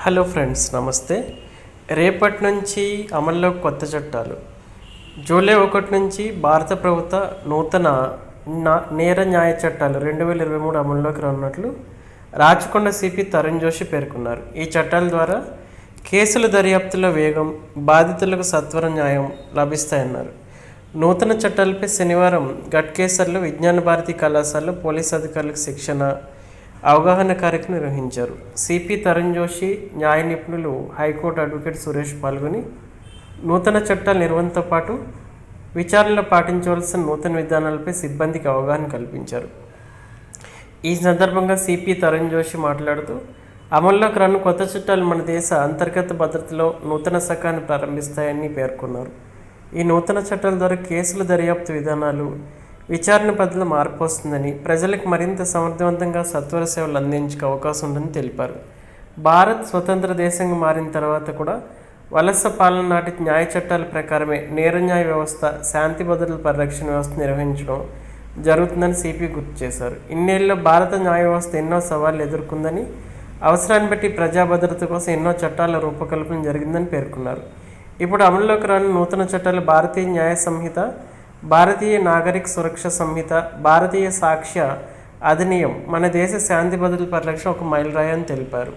Hello friends నమస్తే. రేపటి నుంచి అమల్లో కొత్త చట్టాలు. జూలై ఒకటి నుంచి భారత ప్రభుత్వ నూతన నా- నేర న్యాయ చట్టాలు రెండు వేల ఇరవై మూడు అమల్లోకి రానున్నట్లు రాచకొండ సిపి తరుణ్ జోషి పేర్కొన్నారు. ఈ చట్టాల ద్వారా కేసుల దర్యాప్తులో వేగం బాధితులకు సత్వర న్యాయం లభిస్తాయన్నారు. నూతన చట్టాలపై శనివారం గట్కేసర్లో విజ్ఞాన భారతి కళాశాలలో పోలీస్ అధికారులకు శిక్షణ అవగాహన కార్యక్రమం నిర్వహించారు. సిపి తరుణ్ జోషి న్యాయ నిపుణులు హైకోర్టు అడ్వకేట్ సురేష్ పాల్గొని నూతన చట్టాల నిర్వహణతో పాటు విచారణలో పాటించవలసిన నూతన విధానాలపై సిబ్బందికి అవగాహన కల్పించారు. ఈ సందర్భంగా సిపి తరుణ్ జోషి మాట్లాడుతూ అమల్లోకి రాను కొత్త చట్టాలు మన దేశ అంతర్గత భద్రతలో నూతన శకాన్ని ప్రారంభిస్తాయని పేర్కొన్నారు. ఈ నూతన చట్టాల ద్వారా కేసుల దర్యాప్తు విధానాలు విచారణ పద్ధతిలో మార్పు వస్తుందని ప్రజలకు మరింత సమర్థవంతంగా సత్వర సేవలు అందించే అవకాశం ఉందని తెలిపారు. భారత్ స్వతంత్ర దేశంగా మారిన తర్వాత కూడా వలస పాలన నాటి న్యాయ చట్టాల ప్రకారమే నేర న్యాయ వ్యవస్థ శాంతి భద్రతల పరిరక్షణ వ్యవస్థ నిర్వహించడం జరుగుతుందని సిపి గుర్తు చేశారు. ఇన్నేళ్ళలో భారత న్యాయ వ్యవస్థ ఎన్నో సవాళ్ళు ఎదుర్కొందని అవసరాన్ని బట్టి ప్రజా భద్రత కోసం ఎన్నో చట్టాల రూపకల్పన జరిగిందని పేర్కొన్నారు. ఇప్పుడు అమల్లోకి రాని నూతన చట్టాలు భారతీయ న్యాయ సంహిత భారతీయ నాగరిక సురక్ష సంహిత భారతీయ సాక్ష్య అధినియం మన దేశ శాంతి భద్రతల పరిరక్షణ ఒక మైలురాయి అని తెలిపారు.